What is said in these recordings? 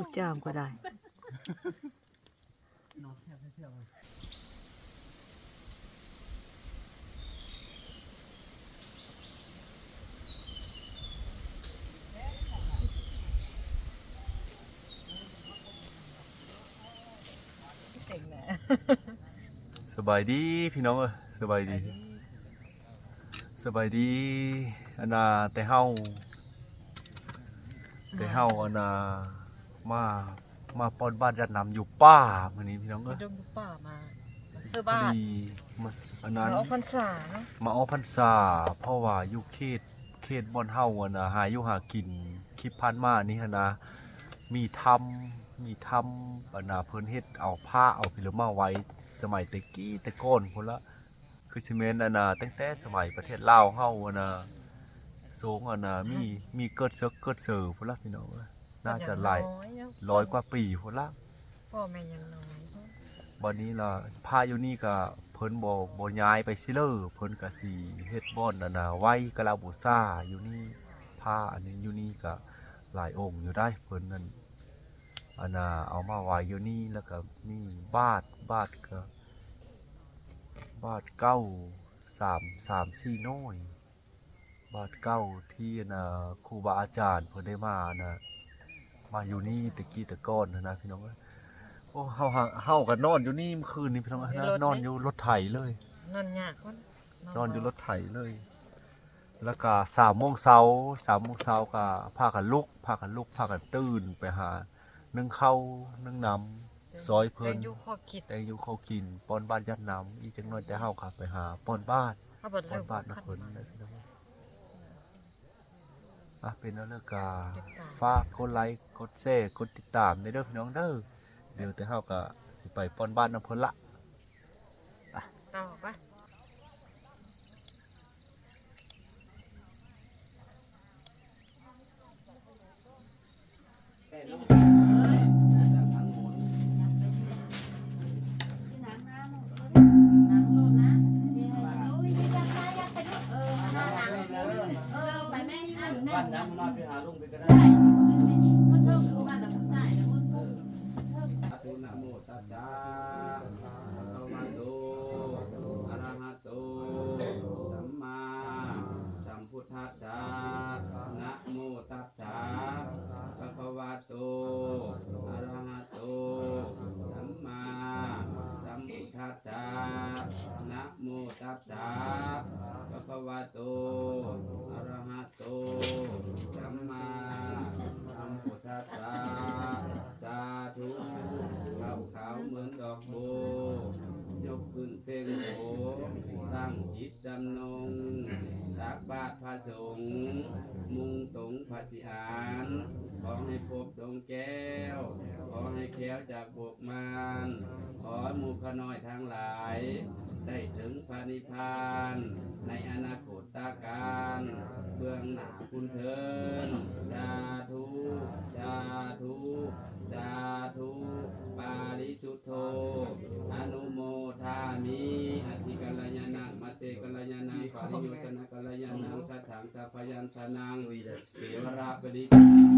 พูดจามก็ได้ สบายดีพี่น้องเอ้ยสบายดี สบายดีอันน่ะแต่เฮาแต่เฮาอันน่ะ มามาปอนบ้านยัดน้ำอยู่ป่ามื้อนี้พี่น้องมาเอ้ยดงป่ามามาเสื้อพอบ้านดีมาอันนั้นมาเอาพรรษาเนาะมาออกพรรษาเพราะว่าอยู่เขตเขตบ่อนเฮาอะนะหาอยู่หากินคลิปผ่านมานี่หั่นนะ มีทำมีทำอันน่ะเพิ่นเฮ็ดเอาผ้าเอาพิลมาไว้ สมัยแตะกี้แต่ก่อนพุ่นละคือสิเมนอันน่ะตั้งแต่สมัยประเทศลาวเฮาอันน่ะสงอันน่ะมีมีเกิดเสือเกิดเสือพุ่นละพี่น้องเอ้ย น่าจะหลายน้อยเนาะร้อยกว่าปีพุ่นละพ่อแม่ยังน้อยบัดนี้ล่ะพาอยู่นี่ก็เพิ่นบ่บ่ย้ายไปซิเลอเพิ่นก็สิเฮ็ดบ่อนอันน่ะไว้กะลาบูซาอยู่นี่พาอันนี้อยู่นี่ก็หลายองค์อยู่ได้เพิ่นนั่นอันน่ะเอามาไว้อยู่นี่แล้วก็มีบาทบาทก็บาทเก้าสามสามสี่น้อย บาทเก้าที่นะครูบาอาจารย์เพิ่นได้มานะ มาอยู่นี่ตะกี้ตะก้อนนะนะพี่น้องเอ้ยโอ้เฮาหาเฮาก็นอนอยู่นี่เมื่อคืนนี้พี่น้องเอ้ยนะนอนอยู่รถไถเลย นอนยากคนนอนอยู่รถไถเลย แล้วก็สามโมงเช้าสามโมงเช้าก็พากันลุกพากันลุกพากันตื่นไปหานึ่งข้าวนึ่งน้ำซอยเพิ่นแต่อยู่ข้อคิดแต่งอยู่เขาวกินป้อนบ้านยัดน้ำอีจังน้อยแต่เฮาขับไปหาป้อนบ้านถ้าเปิดป้อเริ่นมบ้านนะขัดเพิ่นมานะพี่น้อง อะเป็นแล้วเลิกกาติดตามฝากกดไลค์กดแชร์กดติดตามในเด้อพี่น้องเด้อเดี๋ยวแต่เฮาก็สิไปป้อนบ้านน้ำเพิ่นละต่อปะบ้ วะโต อะระหะโตสัมมาสัมพุทธัสสะสาธุขาวขาวเหมือนดอกโบยกขึ้นเพ่งโผตั้งจิตจำนงตักบาตรพระสงฆ์มุงตงพระสิอานขอให้พบดวงแก้ ให้แคล้วจากบวกมารขอให้หมู่ขน้อยทั้งหลาย ได้ถึงพระนิพพาน ในอนาคตตาการเบื้องหน้าคุณเทินสาธุสาธุสาธุปาริสุทโธอนุโมทามิอธิกัลยานังมัจเจกัลยานังปาริโยชนะกัลยานังสัทถังสัพพยัญชนะเทวราปริกาพรหมจาริ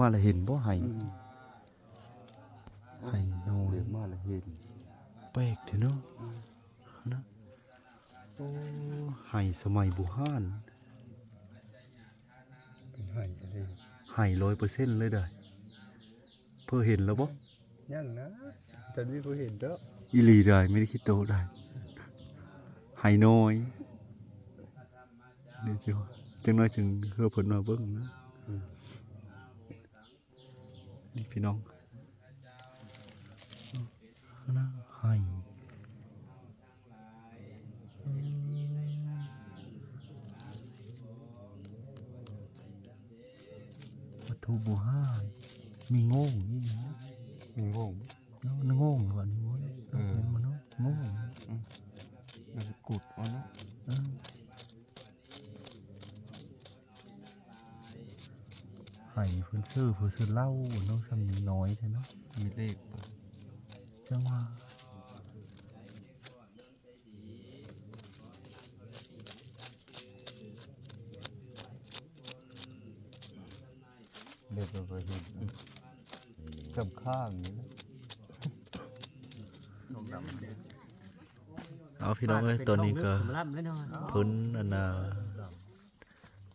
มาแล้วเห็นบ่ไห้ไห้น้อยเดี๋ยวมาแล้วเห็นแปลกเถอะเนาะนะโอ้ไห้สมัยบุหานให้อะไรไห้ร้อยเปอร์เซ็นต์เลยเด้อเพื่อเห็นแล้วบ่ยังนะตอนนี้เขาเห็นแล้ว อีหลีได้ไม่ได้คิดโตได้ให้น้อยเดี๋ยวจังจังน้อยจึงเฮือผลมาเบิ่งนะอืมนี่พี่น้องเอานะให้วัตถุโบราณมีโง่นี่นะมีงงเนาะนึกโง่เหรอนี่วะเให้เพิ่นซื้อเพิ่นซื้อเหล้าเนาะซ้ำนี้น้อยแท้เนาะมีเลขจังว่าเลขเราไปเห็นกำข้างนี่นะเอาพี่น้องเอ้ยตอนนี้ก็สำรับแล้วเนาะเพิ่นอันน่ะ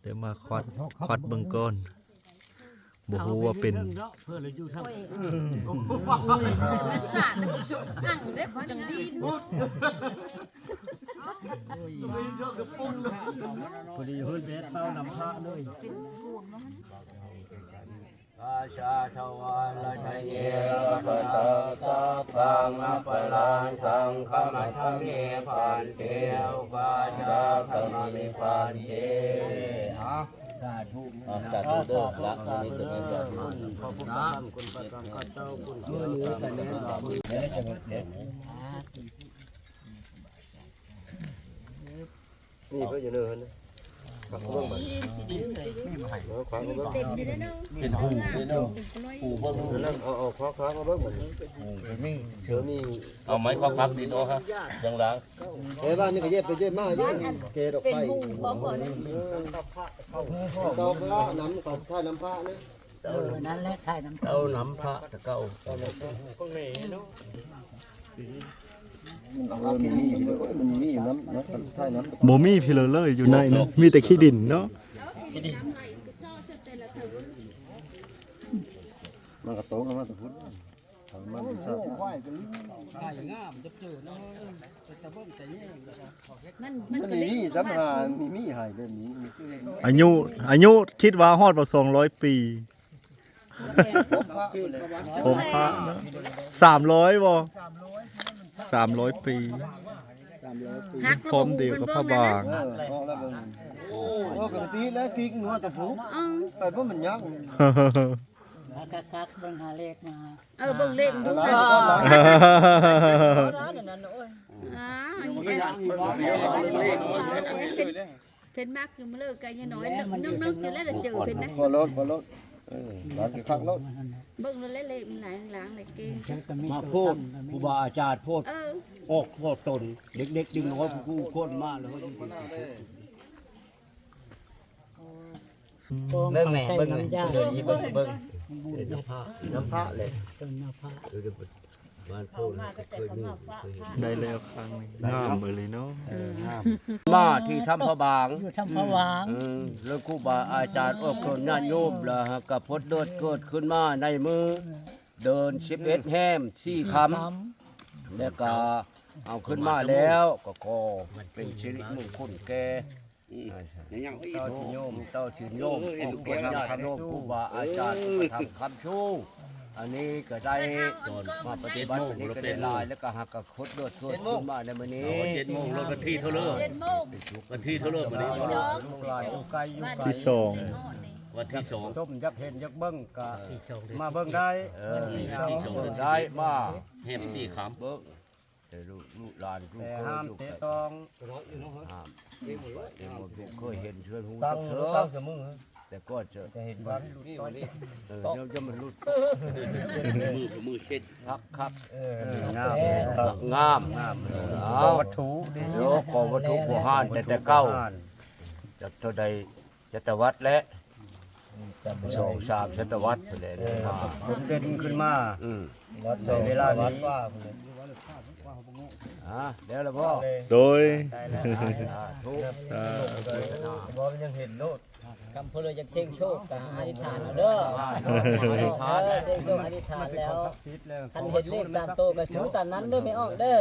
ได้มาควัดควัดเบิ่งก่อน บ่ฮู้ว่าเป็นเพื่อเลยอยู่ทางมาสาดแล้วก็สุกอังได้พอจังดีพอดีเฮือนเบสเป้านำพระเลยเป็นกูนมันอาชาทวาลทเยปะตาสัพพังอปลังสังฆมัทเมพันเตอุปาจาขมมิพันเตอะ สาธุสาธุเด้อรักนี้เด้อขอบคุณพระธรรมคุณพระธรรมข้าเจ้าคุณเพื่อนนี้กันเนี่ยนี่ก็อยู่เนินนะเบิ่งมันขวางเบิ่ง เป็นหูเด้อหูเบิ่งนั่นเอาเอาขวางขวางเบิ่งมันเดี๋ยวมีเอาไม้ข้อพับดิโนฮะยังล้างเอ้บ้านนี่ก็เย็บไปเย็บมาอเกดออกเป็นไปหมู่บ่พอได้ตอกละน้ำตอกท่าน้ำพระนะนั่นแหละถ่าน้ำเต้าน้ำพระตะเก้าเออ มันมีอยู่ด้วยมันมีอยู่น้ำน้ำท่าน้ำบ่มีพี่เลยเลยอยู่ในนะมีแต่ขี้ดินเนาะมันก็โตกันมาแต่พุทธมันชาติมันมันมันก็มีเลยมีสัมหามีมีหายแบบนี้มีชื่อเห็นอายุอายุคิดว่าฮอดบ่200ปีพบพระเลยผมพระเนาะ300บ่300ปีหักพร้อมเดียวกับพระบางเออบอกแล้วเบิ่งโอ้กระตีแล้วพริกนัวตะผูเออไปเพราะมันยักษ์กักกักเบิ่งหาเลขมาเออเบิ่งเลขดูหลายอ่ก็หลายาเพนมากอยู่มาเลิกกันยังน้อยนึกนึกอยู่แล้วจะเจอเพนนะพอรถพอรถ เออหลานคือคักรถเบิ่งแล้วเลขมันหลายหลังเลยเก่งมาพูดครูบาอาจารย์พูดเออออกโทษตน เด็กๆดึงน้อยกูโคตรมากเลยเบิ่งแม่เบิ่งน้ำยาเบิ่งเบิ่งเบิ่งน้ำพระน้ำพระเลยน้ำพระ บ้านพูดเคยมีเคยเห็นได้แล้วครั้งหนึงงามเเลยเนาะ มาที่ทำพระบางอยู่ทำพระวางอืมแล้วครูบาอาจารย์อบรมญาติโยมละฮะกับพดเดิดเกิดขึ้นมาในมือ เดินสิบเอ็ดแห้มสี่คำแล้วก็เอาขึ้นมาแล้วก็ขอเป็นสิริมงคลแก่เจ้าชิโยมเจ้าชิโยมองค์พระญาติโยมครูบาอาจารย์ทำคำชู อันนี้ก็ได้มาปฏิบัติอันนี้ก็ได้ลายแล้วก็หักกับคดเลือดเกิดขึ้นมาในมื้อนี้เจ็ดโมงรถวันที่เท่าเริ่มเจ็ดโมงวันที่เท่าเริ่มวันนี้สองลายอยู่ไกลอยู่ไกลที่สองวันที่สองส้มยักเห็นยักเบิ้งก็ที่สองเดือนมาเบิ้งได้เออที่สองได้มาแฮมสี่คเบิ้งแต่ลูกลูกหลานลูกแต่เคยห้ามลูกเตะเคยตองห้ามเองหมดลูกเคยเห็นเชิญหูตั้งเถตั้งอะเสมอ แต่ก็จะจะเห็นวันหลุดต่อยเออเดี๋ยวจะมันรุดำมือกับมือเช็ดครับครับเอองามงามงามเอาวัตถุเดี๋ยวขอวัตถุโบราณแต่แต่เก้าจะเท่าใดจะตวัดและสองสามชตวัดไปเลยนะมาผมเด่นขึ้นมาอืมใส่เวลานี้ว่าอะเดี๋ยวละพ่อโดยได้แล้วอ่าทุกอ่าบ่มันยังเห็นโลด กำเพลอยากเสี่ยงโชคกับอธิษฐานเอาเด้ออธิษฐานเสี่ยงโชคอธิษฐานแล้วคันเห็นเลขสามตัวก็สูงตามนั้นเด้อไม่ออกเด้อ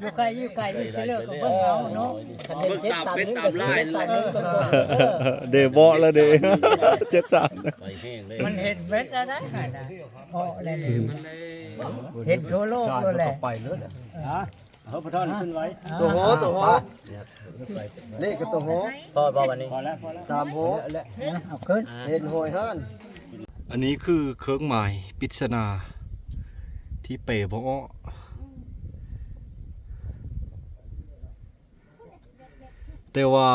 อยู่ไกลอยู่ไกลอยู่เลิกกับเพิ่นเอาเนาะคันเห็นเจ็ดสามหนึ่งก็สูงเจ็ดสามหนึ่งตรงๆเด้อเดบอแล้วเดเจ็ดสามไปแห้งเลยมันเห็นเม็ดแล้วนะพอแล้วนี่เห็นทั่วโลกเลยแหละไปเลย เอาพระท่อนขึ้นไว้ตัวโหตัวโหเลขกับตัวโหพอบ่วันนี้ตามโหเอาขึ้นเห็นโหยฮั่นอันนี้คือเครื่องหมายปริศนา ที่เป๋บอกอ้อแต่ว่า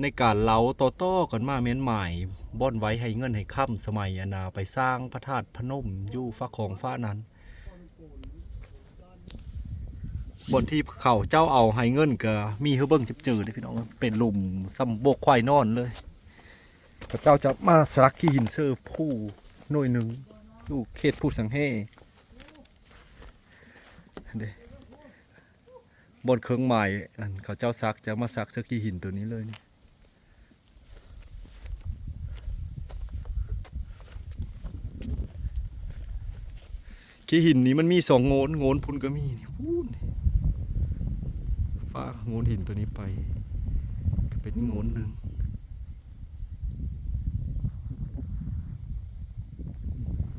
ในการเล้าต่อต่อๆกันมาเม้นหมายบ่อนไว้ให้เงินให้ค่ำสมัยอนาไปสร้างพระธาตุพนมอยู่ฟ้าของฟ้านั้น บนที่เขาเจ้าเอาให้เงินก็มีเฮาเบิ่งจับเจอเลยพี่น้องเป็นหลุมซ้ำโบกควายนอนเลยพระเจ้าจะมาสลักที่หินเซอร์ผู้หน่วยหนึ่งอยู่เขตผู้สังเฮเด้บนเครื่องหมายอันเขาเจ้าซักจะมาซักเสื้อขี้หินตัวนี้เลยนี่ขี้หินนี้มันมีสองโงนโงนพุ่นก็มีนี่พูน ฟ้าโงนหินตัวนี้ไป ก็เป็นโงนหนึ่ง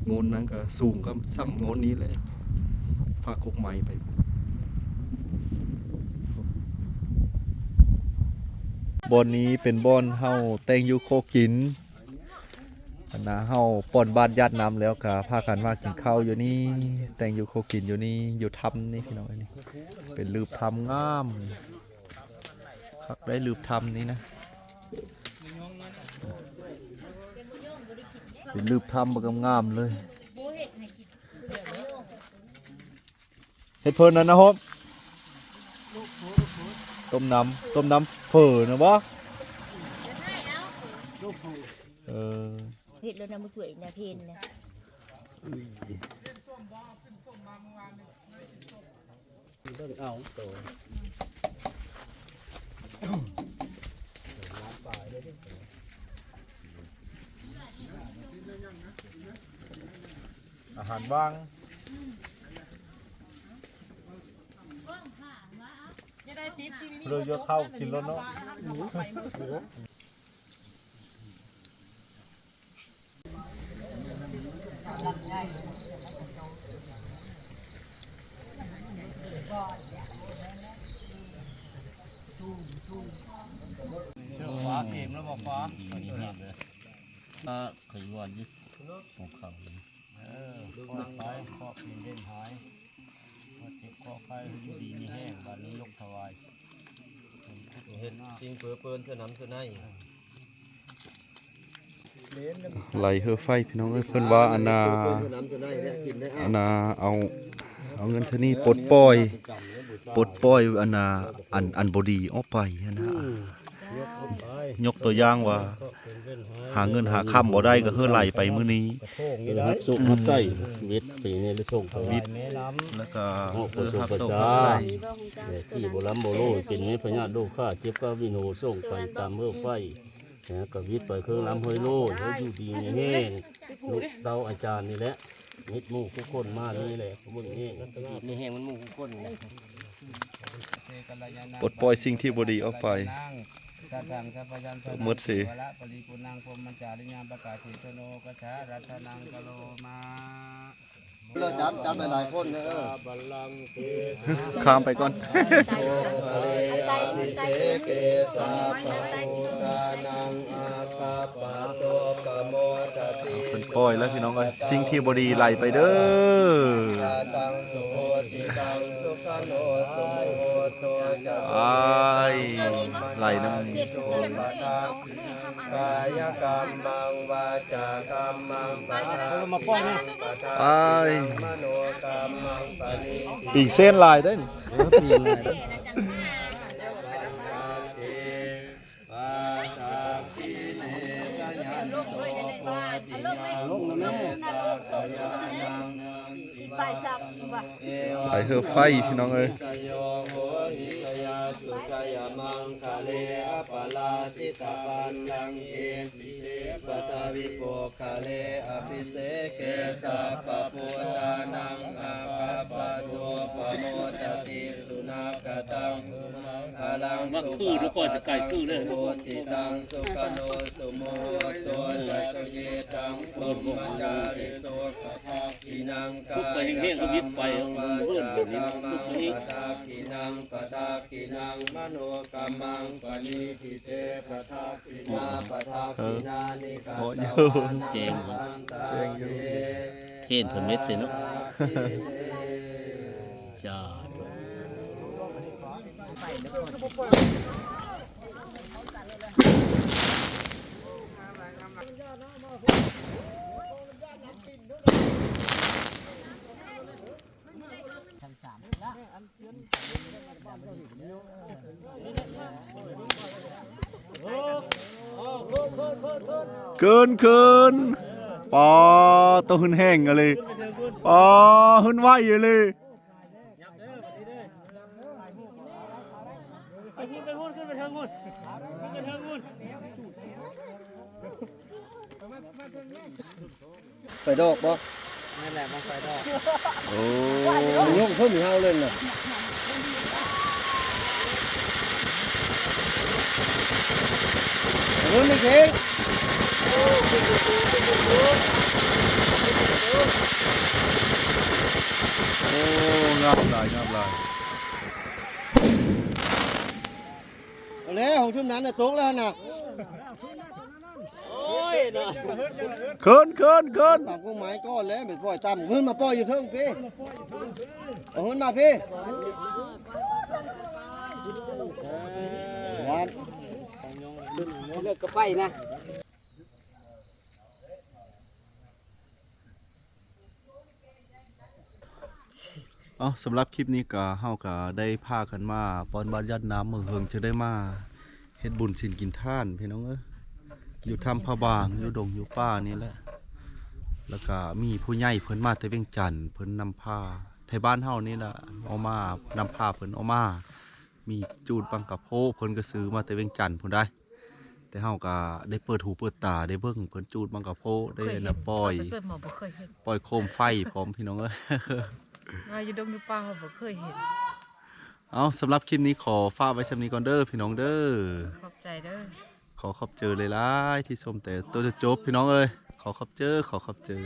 โงนนั้นก็สูงก็ซ้ำโงนนี้แหละฝากกกไม้ไปบอนนี้เป็นบอนเฮาแตงยูโคกิน อันนะเฮาป่อนบ้านญาติน้ำแล้วก็พากันมากินข้าวอยู่นี่ แต่งอยู่โคกินอยู่นี่ อยู่ทำนี่พี่น้องนี่ เป็นลืบทำงามคักได้ลืบทำนี่นะ เป็นลืบทำบกงามเลยเฮ็ดเพิ่นนั่นนะฮบต้มน้ำต้มน้ำเฝอนะบ่เออ เห็ด แล้วน้ำมันสวยนะเพนนะอาหารว่างเลยเยอะเข้ากินแล้วเนาะ ฟ้าเองแล้วบอกฟ้า ถ้าเคยว่ายึดของเขาไปขอปีเล่นหายมาเจ็บคอไข้อยู่ดีมีแห้งบัดนี้ยกถวายเห็นจริงเปื้อเปิ้นเสื้อน้ำเสื้อในไหลเฮอไฟพี่น้องเอ้ยเพิ่นว่าอันนาเสื้อน้ำเสื้อในเนี่ยกินได้อันนาเอาเอาเงินชนีปลดปล่อยปลดปล่อยอันนาอันอันบดีออกไปอันนะยกตัวอย่างว่า หาเงินหาค่ำบ่ได้ก็เฮือไหลไปมื้อนี้ฮักสุฮักไส้วิทย์ปีนี้ได้ส่งเขาวิทย์ แม่ล้แล้วก็โอ้โหเออฮักโตภาษาฮักไส้ที่โบราณโบโลเป็นนี้พญาโดค่าเจ็บก็วินโหส่งไปตามเมื่อไฟนะกับวิทย์ไปเครื่องล้ำห้อยโลแล้วอยู่ดีนี่แห้งลูกเต้าอาจารย์นี่แหละมิดหมู่ทุกคนมาเลยแหละเบิ่งนี่นี่แห้งมันมุ่งก้นปลดปล่อยสิ่งที่บ่ดีออกไป สัตตังสัพพยัญชนะหมดสิวะละปริปุนังพรหมจาริยามประกาศสิสโนกัจฉารัตนังกะโลมาเราจับจับหลายๆคนเนอะข้ามไปก่อน ไตไตเกสาปะโอตานังอาคาปะโตปะโมตติเพิ่นปล่อยแล้วพี่น้องเอ้ยสิ่งที่บ่ดีไหลไปเด้อ ตังสุโหติตังสุขโนสุโม โตจะไอ้ไหลน้ำกายกรรมังวาจากรรมังปะมาป้อนนะไอมโนกรรมังปณิปีกเส้นลายได้นปาตาปิเนสยันโตโพธิญาณเมสากยานังอีปลายสับว่ะไหลเฮอไฟพี่น้องเอ้ย สโยโหหิสยาสุขยมังคะเลอปลาสิตาปันดังเอสิเตปตาวิโปคะเลอภิเสเกสัพพพุตานังอาคาปะโตปะโมตติส นักตังพลังว่าคือทุกคนจะไก่คือเลยโมติตังสุขโนสุโมโตจักเยตังปุมมัจจาริโสขภาคินังกาทุกไปแห้งๆก็วิทย์ไปมันเพื่อนแบบนี้ทุกไปนี้ปตาคินังปตาคินังมโนกรรมังปณิทิเตปตาคินาปตาคินานิกาตวานัเจงปันตาเยเทศเพิ่นเม็ดสิเนาะจ้า เกินเกินปอตัวหึนแห้งอะเลยปอหึนไหวอยู่เลย ไปดอกบ่นั่นแหละมันไฟดอกโอ้ยกเพิ่มอีกเฮาเลยน่ะเงินไม่เก่งโอ้งามหลายงามหลาย เอา แล้วของชุมนั้นน่ะตกแล้วน่ะเกินเกินเกินตามกฎหมายก็แล้วไปปล่อยตามเงินมาปล่อยอยู่เทิงพี่เอาเงินมาพี่วานเลิกก็ไปนะ อ๋อสำหรับคลิปนี้ก็เฮาก็ได้พากันมาปอนบานยัดน้ำมือเฮิงจะได้มาเฮ็ดบุญสินกินท่านพี่น้องเอ้ยอยู่ถ้ำพระบางอยู่ดงอยู่ป่านี่แหละ แล้วก็มีผู้ใหญ่เพิ่นมาแต่เวียงจันทน์เพิ่นนำผ้าไทยบ้านเฮานี่ล่ะเอามานำผ้าเพิ่นเอามา มีจูดบังกะโพเพิ่นก็ซื้อมาแต่เวียงจันทน์พุ่นได้ แต่เฮาก็ได้เปิดหูเปิดตาได้เบิ่งเพิ่นจูดบังกะโพได้อันน่ะปล่อย เกิดหมอบ่เคยเห็น ปล่อยโคมไฟพร้อมพี่น้องเอ้ย ว่าอยู่ดงอยู่ป่าเขาบ่เคยเห็น เอาสำหรับคลิปนี้ขอฝากไว้สำนี้ก่อนเด้อพี่น้องเด้อ ขอบใจเด้อ ขอขอบเจอเลยล่ะที่ชมแต่ตัวจะจบพี่น้องเอ้ย ขอขอบเจอขอขอบเจอ